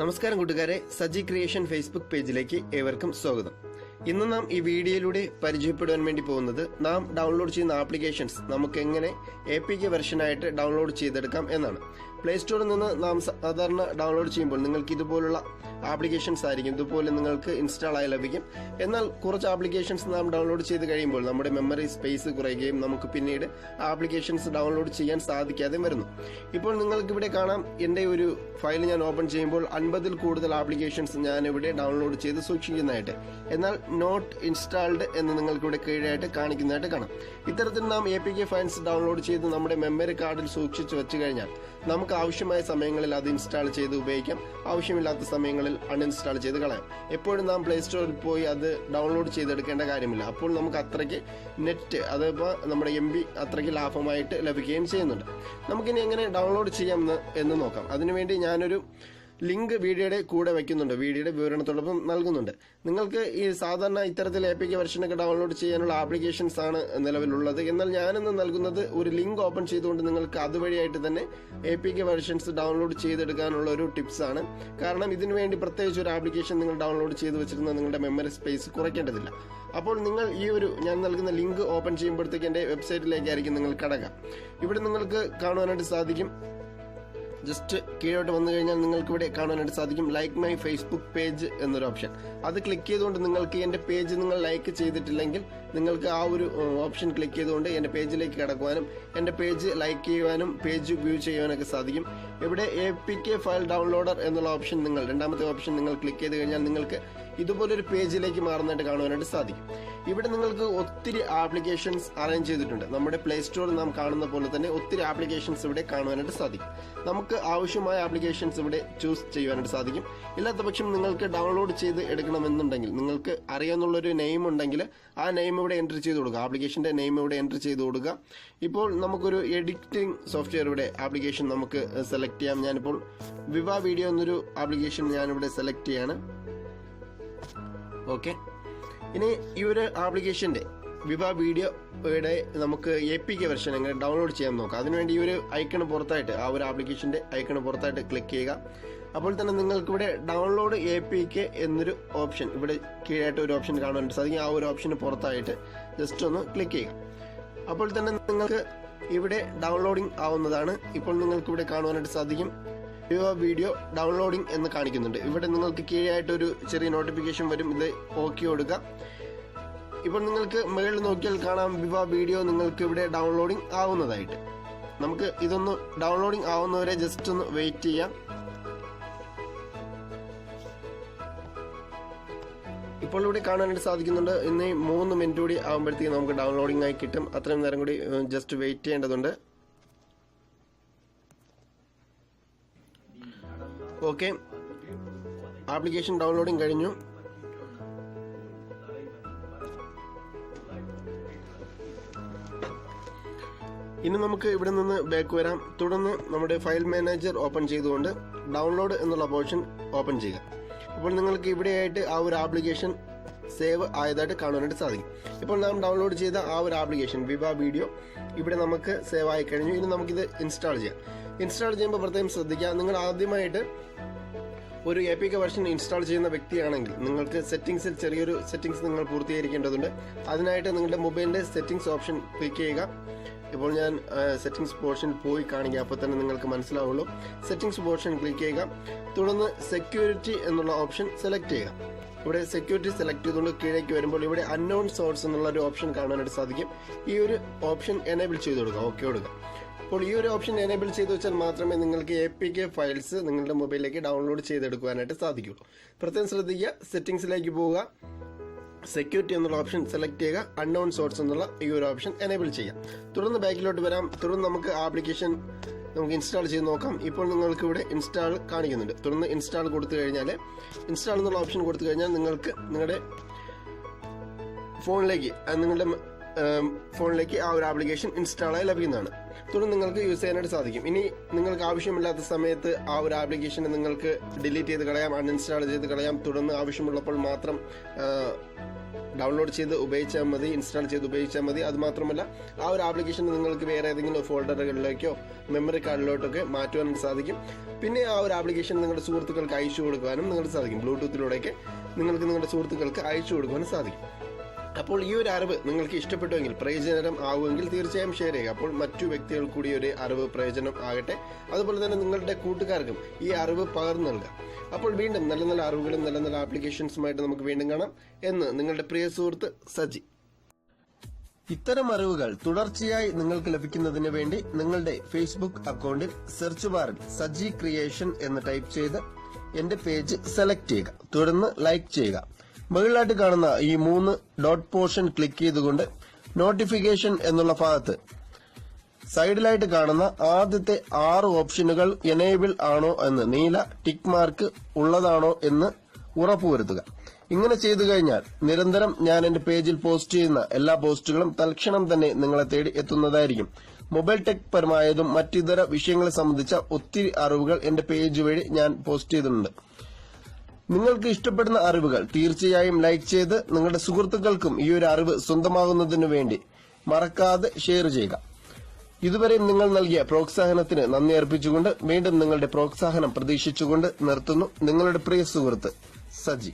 നമസ്കാരം കൂട്ടുകാരെ Saji creation Facebook പേജിലേക്ക് ഏവർക്കും സ്വാഗതം. ഇന്ന് നാം ഈ വീഡിയോയിലൂടെ പരിചയപ്പെടുവാൻ വേണ്ടി പോകുന്നത് നാം ഡൗൺലോഡ് ചെയ്യുന്ന ആപ്ലിക്കേഷൻസ് നമുക്ക് എങ്ങനെ എ പി കെ വെർഷനായിട്ട് ഡൗൺലോഡ് ചെയ്തെടുക്കാം എന്നാണ്. പ്ലേ സ്റ്റോറിൽ നിന്ന് നാം സാധാരണ ഡൗൺലോഡ് ചെയ്യുമ്പോൾ നിങ്ങൾക്ക് ഇതുപോലുള്ള ആപ്ലിക്കേഷൻസ് ആയിരിക്കും. ഇതുപോലെ നിങ്ങൾക്ക് ഇൻസ്റ്റാൾ ആയി ലഭിക്കും. എന്നാൽ കുറച്ച് ആപ്ലിക്കേഷൻസ് നാം ഡൗൺലോഡ് ചെയ്ത് കഴിയുമ്പോൾ നമ്മുടെ മെമ്മറി സ്പേസ് കുറയുകയും നമുക്ക് പിന്നീട് ആപ്ലിക്കേഷൻസ് ഡൗൺലോഡ് ചെയ്യാൻ സാധിക്കാതെ വരുന്നു. ഇപ്പോൾ നിങ്ങൾക്ക് ഇവിടെ കാണാം എന്റെ ഒരു ഫയൽ ഞാൻ ഓപ്പൺ ചെയ്യുമ്പോൾ അൻപതിൽ കൂടുതൽ ആപ്ലിക്കേഷൻസ് ഞാൻ ഇവിടെ ഡൗൺലോഡ് ചെയ്ത് സൂക്ഷിക്കുന്നതായിട്ട്. എന്നാൽ നോട്ട് ഇൻസ്റ്റാൾഡ് എന്ന് നിങ്ങൾക്ക് ഇവിടെ കീഴായിട്ട് കാണിക്കുന്നതായിട്ട് കാണാം. ഇത്തരത്തിൽ നാം A P K files download ചെയ്ത് നമ്മുടെ മെമ്മറി കാർഡിൽ സൂക്ഷിച്ചു വെച്ച് കഴിഞ്ഞാൽ നമുക്ക് ആവശ്യമായ സമയങ്ങളിൽ അത് ഇൻസ്റ്റാൾ ചെയ്ത് ഉപയോഗിക്കാം. ആവശ്യമില്ലാത്ത സമയങ്ങളിൽ അൺഇൻസ്റ്റാൾ ചെയ്ത് കളയാം. എപ്പോഴും നാം പ്ലേ സ്റ്റോറിൽ പോയി അത് ഡൗൺലോഡ് ചെയ്തെടുക്കേണ്ട കാര്യമില്ല. അപ്പോൾ നമുക്ക് അത്രയ്ക്ക് നെറ്റ് അതിപ്പോൾ നമ്മുടെ എം ബി അത്രയ്ക്ക് ലാഭമായിട്ട് ലഭിക്കുകയും ചെയ്യുന്നുണ്ട്. നമുക്കിനി എങ്ങനെ ഡൗൺലോഡ് ചെയ്യാം എന്ന് നോക്കാം. അതിനുവേണ്ടി ഞാനൊരു ലിങ്ക് വീഡിയോയുടെ കൂടെ വയ്ക്കുന്നുണ്ട്. വീഡിയോയുടെ വിവരണത്തോടൊപ്പം നൽകുന്നുണ്ട്. നിങ്ങൾക്ക് ഈ സാധാരണ ഇത്തരത്തിൽ എ പി കെ വെർഷനൊക്കെ ഡൗൺലോഡ് ചെയ്യാനുള്ള ആപ്ലിക്കേഷൻസ് ആണ് നിലവിലുള്ളത്. എന്നാൽ ഞാനിന്ന് നൽകുന്നത് ഒരു ലിങ്ക് ഓപ്പൺ ചെയ്തുകൊണ്ട് നിങ്ങൾക്ക് അതുവഴിയായിട്ട് തന്നെ A P K versions download ചെയ്തെടുക്കാനുള്ള ഒരു ടിപ്സ് ആണ്. കാരണം ഇതിനു വേണ്ടി പ്രത്യേകിച്ച് ഒരു ആപ്ലിക്കേഷൻ നിങ്ങൾ ഡൗൺലോഡ് ചെയ്ത് വെച്ചിരുന്ന നിങ്ങളുടെ മെമ്മറി സ്പേസ് കുറയ്ക്കേണ്ടതില്ല. അപ്പോൾ നിങ്ങൾ ഈ ഒരു ഞാൻ നൽകുന്ന ലിങ്ക് ഓപ്പൺ ചെയ്യുമ്പോഴത്തേക്ക് എന്റെ വെബ്സൈറ്റിലേക്കായിരിക്കും നിങ്ങൾ കടക്കുക. ഇവിടെ നിങ്ങൾക്ക് കാണുവാനായിട്ട് സാധിക്കും. ജസ്റ്റ് കീഴോട്ട് വന്നു കഴിഞ്ഞാൽ നിങ്ങൾക്ക് ഇവിടെ കാണാനായിട്ട് സാധിക്കും. ലൈക്ക് മൈ ഫേസ്ബുക്ക് പേജ് എന്നൊരു ഓപ്ഷൻ അത് ക്ലിക്ക് ചെയ്തുകൊണ്ട് നിങ്ങൾക്ക് എന്റെ പേജ് നിങ്ങൾ ലൈക്ക് ചെയ്തിട്ടില്ലെങ്കിൽ നിങ്ങൾക്ക് ആ ഒരു ഓപ്ഷൻ ക്ലിക്ക് ചെയ്തുകൊണ്ട് എന്റെ പേജിലേക്ക് കിടക്കുവാനും എന്റെ പേജ് ലൈക്ക് ചെയ്യുവാനും പേജ് വ്യൂ ചെയ്യുവാനൊക്കെ സാധിക്കും. ഇവിടെ A P K file downloader എന്നുള്ള ഓപ്ഷൻ നിങ്ങൾ രണ്ടാമത്തെ ഓപ്ഷൻ നിങ്ങൾ ക്ലിക്ക് ചെയ്ത് കഴിഞ്ഞാൽ നിങ്ങൾക്ക് ഇതുപോലൊരു പേജിലേക്ക് മാറുന്നതായിട്ട് കാണുവാനായിട്ട് സാധിക്കും. ഇവിടെ നിങ്ങൾക്ക് ഒത്തിരി ആപ്ലിക്കേഷൻസ് അറേഞ്ച് ചെയ്തിട്ടുണ്ട്. നമ്മുടെ പ്ലേ സ്റ്റോറിൽ നാം കാണുന്ന പോലെ തന്നെ ഒത്തിരി ആപ്ലിക്കേഷൻസ് ഇവിടെ കാണുവാനായിട്ട് സാധിക്കും. നമുക്ക് ആവശ്യമായ ആപ്ലിക്കേഷൻസ് ഇവിടെ ചൂസ് ചെയ്യുവാനായിട്ട് സാധിക്കും. ഇല്ലാത്ത പക്ഷം നിങ്ങൾക്ക് ഡൗൺലോഡ് ചെയ്ത് എടുക്കണമെന്നുണ്ടെങ്കിൽ നിങ്ങൾക്ക് അറിയാമെന്നുള്ളൊരു നെയിം ഉണ്ടെങ്കിൽ ആ നെയിം ഇവിടെ എന്റർ ചെയ്ത് കൊടുക്കുക. ആപ്ലിക്കേഷന്റെ നെയിം ഇവിടെ എന്റർ ചെയ്ത് കൊടുക്കുക. ഇപ്പോൾ നമുക്കൊരു എഡിറ്റിംഗ് സോഫ്റ്റ്വെയർ ഇവിടെ ആപ്ലിക്കേഷൻ നമുക്ക് സെലക്ട് ചെയ്യാം. ഞാനിപ്പോൾ വിവ വീഡിയോ എന്നൊരു ആപ്ലിക്കേഷൻ ഞാനിവിടെ സെലക്ട് ചെയ്യാണ്. ഓക്കെ ഇനി ഈ ഒരു ആപ്ലിക്കേഷന്റെ വിവ വീഡിയോയുടെ നമുക്ക് എ പി കെ വെർഷൻ എങ്ങനെ ഡൗൺലോഡ് ചെയ്യാൻ നോക്കാം. അതിനുവേണ്ടി ഈ ഒരു ഐക്കണ് പുറത്തായിട്ട് ആ ഒരു ആപ്ലിക്കേഷന്റെ ഐക്കൺ പുറത്തായിട്ട് ക്ലിക്ക് ചെയ്യുക. അപ്പോൾ തന്നെ നിങ്ങൾക്ക് ഇവിടെ ഡൗൺലോഡ് എ പി കെ എന്നൊരു ഓപ്ഷൻ ഇവിടെ കീഴായിട്ട് ഒരു ഓപ്ഷൻ കാണാനായിട്ട് സാധിക്കും ആ ഒരു ഓപ്ഷന് പുറത്തായിട്ട് ജസ്റ്റ് ഒന്ന് ക്ലിക്ക് ചെയ്യുക. അപ്പോൾ തന്നെ നിങ്ങൾക്ക് ഇവിടെ ഡൗൺലോഡിംഗ് ആവുന്നതാണ്. ഇപ്പോൾ നിങ്ങൾക്ക് ഇവിടെ കാണുവാനായിട്ട് സാധിക്കും. വീഡിയോ ഡൗൺലോഡിംഗ് എന്ന് കാണിക്കുന്നുണ്ട്. ഇവിടെ നിങ്ങൾക്ക് കീഴായിട്ട് ഒരു ചെറിയ നോട്ടിഫിക്കേഷൻ വരും. ഇത് ഓക്കെ കൊടുക്കുക ഇപ്പോൾ നിങ്ങൾക്ക് മുകളിൽ നോക്കിയാൽ കാണാം വിവ വീഡിയോ നിങ്ങൾക്ക് ഇവിടെ ഡൗൺലോഡിംഗ് ആവുന്നതായിട്ട്. നമുക്ക് ഇതൊന്ന് ഡൗൺലോഡിംഗ് ആവുന്നവരെ ജസ്റ്റ് ഒന്ന് വെയിറ്റ് ചെയ്യാം. ഇപ്പോൾ ഇവിടെ കാണാനായിട്ട് സാധിക്കുന്നുണ്ട്. ഇന്ന് മൂന്ന് മിനിറ്റ് കൂടി ആകുമ്പോഴത്തേക്ക് നമുക്ക് ഡൗൺലോഡിംഗ് ആയി കിട്ടും. അത്രയും നേരം കൂടി ജസ്റ്റ് വെയിറ്റ് ചെയ്യേണ്ടതുണ്ട്. ഓക്കെ ആപ്ലിക്കേഷൻ ഡൗൺലോഡിംഗ് കഴിഞ്ഞു. ഇനി നമുക്ക് ഇവിടെ നിന്ന് ബാക്ക് വരാം. തുടർന്ന് നമ്മുടെ ഫയൽ മാനേജർ ഓപ്പൺ ചെയ്തുകൊണ്ട് ഡൗൺലോഡ് എന്നുള്ള ഓപ്ഷൻ ഓപ്പൺ ചെയ്യുക. അപ്പോൾ നിങ്ങൾക്ക് ഇവിടെയായിട്ട് ആ ഒരു ആപ്ലിക്കേഷൻ സേവ് ആയതായിട്ട് കാണാനായിട്ട് സാധിക്കും. ഇപ്പോൾ നാം ഡൗൺലോഡ് ചെയ്ത ആ ഒരു ആപ്ലിക്കേഷൻ വിവ വീഡിയോ ഇവിടെ നമുക്ക് സേവ് ആയി കഴിഞ്ഞു. ഇനി നമുക്കിത് ഇൻസ്റ്റാൾ ചെയ്യാം. ഇൻസ്റ്റാൾ ചെയ്യുമ്പോൾ പ്രത്യേകം ശ്രദ്ധിക്കുക. നിങ്ങൾ ആദ്യമായിട്ട് ഒരു A P K version install ചെയ്യുന്ന വ്യക്തിയാണെങ്കിൽ നിങ്ങൾക്ക് സെറ്റിംഗ്സിൽ ചെറിയൊരു സെറ്റിംഗ്സ് നിങ്ങൾ പൂർത്തീകരിക്കേണ്ടതുണ്ട്. അതിനായിട്ട് നിങ്ങളുടെ മൊബൈലിന്റെ സെറ്റിംഗ്സ് ഓപ്ഷൻ ക്ലിക്ക് ചെയ്യുക. ഇപ്പോൾ ഞാൻ സെറ്റിംഗ്സ് പോർഷൻ പോയി കാണിക്കുക അപ്പോൾ തന്നെ നിങ്ങൾക്ക് മനസ്സിലാവുള്ളൂ. സെറ്റിംഗ്സ് പോർഷൻ ക്ലിക്ക് ചെയ്യുക. തുടർന്ന് സെക്യൂരിറ്റി എന്നുള്ള ഓപ്ഷൻ സെലക്ട് ചെയ്യുക. ഇവിടെ സെക്യൂരിറ്റി സെലക്ട് ചെയ്തുകൊണ്ട് കീഴേക്ക് വരുമ്പോൾ ഇവിടെ അൺനോൺ സോഴ്സ് എന്നുള്ള ഒരു ഓപ്ഷൻ കാണാനായിട്ട് സാധിക്കും. ഈ ഒരു ഓപ്ഷൻ എനേബിൾ ചെയ്ത് കൊടുക്കുക. ഓക്കെ കൊടുക്കുക. അപ്പോൾ ഈ ഒരു ഓപ്ഷൻ എനേബിൾ ചെയ്ത് വെച്ചാൽ മാത്രമേ നിങ്ങൾക്ക് എ പി കെ ഫയൽസ് നിങ്ങളുടെ മൊബൈലിലേക്ക് ഡൗൺലോഡ് ചെയ്തെടുക്കുവാനായിട്ട് സാധിക്കുള്ളൂ പ്രത്യേകം ശ്രദ്ധിക്കുക സെറ്റിംഗ്സിലേക്ക് പോവുക സെക്യൂരിറ്റി എന്നുള്ള ഓപ്ഷൻ സെലക്ട് ചെയ്യുക അൺനോൺ സോഴ്സ് എന്നുള്ള ഈ ഒരു ഓപ്ഷൻ എനേബിൾ ചെയ്യാം തുടർന്ന് ബാക്കിലോട്ട് വരാം. തുടർന്ന് നമുക്ക് ആപ്ലിക്കേഷൻ നമുക്ക് ഇൻസ്റ്റാൾ ചെയ്ത് നോക്കാം. ഇപ്പോൾ നിങ്ങൾക്ക് ഇവിടെ ഇൻസ്റ്റാൾ കാണിക്കുന്നുണ്ട്. തുടർന്ന് ഇൻസ്റ്റാൾ കൊടുത്തു കഴിഞ്ഞാൽ ഇൻസ്റ്റാൾ എന്നുള്ള ഓപ്ഷൻ കൊടുത്തു കഴിഞ്ഞാൽ നിങ്ങൾക്ക് നിങ്ങളുടെ ഫോണിലേക്ക് നിങ്ങളുടെ ഫോണിലേക്ക് ആ ഒരു ആപ്ലിക്കേഷൻ ഇൻസ്റ്റാളായി ലഭിക്കുന്നതാണ്. തുടർന്ന് നിങ്ങൾക്ക് യൂസ് ചെയ്യാനായിട്ട് സാധിക്കും. ഇനി നിങ്ങൾക്ക് ആവശ്യമില്ലാത്ത സമയത്ത് ആ ഒരു ആപ്ലിക്കേഷനെ നിങ്ങൾക്ക് ഡിലീറ്റ് ചെയ്ത് കളയാം അൺഇൻസ്റ്റാൾ ചെയ്ത് കളയാം. തുടർന്ന് ആവശ്യമുള്ളപ്പോൾ മാത്രം ഡൗൺലോഡ് ചെയ്ത് ഉപയോഗിച്ചാൽ മതി ഇൻസ്റ്റാൾ ചെയ്ത് ഉപയോഗിച്ചാൽ മതി. അതുമാത്രമല്ല ആ ഒരു ആപ്ലിക്കേഷൻ നിങ്ങൾക്ക് വേറെ ഏതെങ്കിലും ഫോൾഡറുകളിലേക്കോ മെമ്മറി കാർഡിലോട്ടൊക്കെ മാറ്റുവാനും സാധിക്കും. പിന്നെ ആ ഒരു ആപ്ലിക്കേഷൻ നിങ്ങളുടെ സുഹൃത്തുക്കൾക്ക് അയച്ചു കൊടുക്കാനും നിങ്ങൾക്ക് സാധിക്കും. ബ്ലൂടൂത്തിലൂടെയൊക്കെ നിങ്ങൾക്ക് നിങ്ങളുടെ സുഹൃത്തുക്കൾക്ക് അയച്ചു കൊടുക്കുവാനും സാധിക്കും. അപ്പോൾ ഈ ഒരു അറിവ് നിങ്ങൾക്ക് ഇഷ്ടപ്പെട്ടുവെങ്കിൽ പ്രയോജനം ആവുമെങ്കിൽ തീർച്ചയായും ഷെയർ ചെയ്യുക. അപ്പോൾ മറ്റു വ്യക്തികൾ കൂടി ഒരു അറിവ് പ്രയോജനം ആകട്ടെ. അതുപോലെ തന്നെ നിങ്ങളുടെ കൂട്ടുകാർക്കും ഈ അറിവ് പകർന്നു നൽകുക അപ്പോൾ വീണ്ടും നല്ല നല്ല അറിവുകളും നല്ല നല്ല ആപ്ലിക്കേഷൻസുമായിട്ട് നമുക്ക് വീണ്ടും കാണാം. എന്ന് നിങ്ങളുടെ പ്രിയ സുഹൃത്ത് സജി. ഇത്തരം അറിവുകൾ തുടർച്ചയായി നിങ്ങൾക്ക് ലഭിക്കുന്നതിന് വേണ്ടി നിങ്ങളുടെ ഫേസ്ബുക്ക് അക്കൗണ്ടിൽ സെർച്ച് ബാറിൽ സജി ക്രിയേഷൻ എന്ന് ടൈപ്പ് ചെയ്ത് എന്റെ പേജ് സെലക്ട് ചെയ്യുക. തുടർന്ന് ലൈക്ക് ചെയ്യുക. മുകളിലായിട്ട് കാണുന്ന ഈ മൂന്ന് ഡോട്ട് പോർഷൻ ക്ലിക്ക് ചെയ്തുകൊണ്ട് നോട്ടിഫിക്കേഷൻ എന്നുള്ള ഭാഗത്ത് സൈഡിലായിട്ട് കാണുന്ന ആദ്യത്തെ ആറ് ഓപ്ഷനുകൾ എനേബിൾ ആണോ എന്ന് നീല ടിക്ക് മാർക്ക് ഉള്ളതാണോ എന്ന് ഉറപ്പുവരുത്തുക. ഇങ്ങനെ ചെയ്തു കഴിഞ്ഞാൽ നിരന്തരം ഞാൻ എന്റെ പേജിൽ പോസ്റ്റ് ചെയ്യുന്ന എല്ലാ പോസ്റ്റുകളും തൽക്ഷണം തന്നെ നിങ്ങളെ തേടി എത്തുന്നതായിരിക്കും. മൊബൈൽ ടെക് പരമായതും മറ്റിതര വിഷയങ്ങളെ സംബന്ധിച്ച ഒത്തിരി അറിവുകൾ എന്റെ പേജ് വഴി ഞാൻ പോസ്റ്റ് ചെയ്തിട്ടുണ്ട്. നിങ്ങൾക്ക് ഇഷ്ടപ്പെടുന്ന അറിവുകൾ തീർച്ചയായും ലൈക്ക് ചെയ്ത് നിങ്ങളുടെ സുഹൃത്തുക്കൾക്കും ഈ ഒരു അറിവ് സ്വന്തമാകുന്നതിനു വേണ്ടി മറക്കാതെ ഷെയർ ചെയ്യുക. ഇതുവരെയും നിങ്ങൾ നൽകിയ പ്രോത്സാഹനത്തിന് നന്ദി അർപ്പിച്ചുകൊണ്ട് വീണ്ടും നിങ്ങളുടെ പ്രോത്സാഹനം പ്രതീക്ഷിച്ചുകൊണ്ട് നിർത്തുന്നു നിങ്ങളുടെ പ്രിയ സുഹൃത്ത് സജി.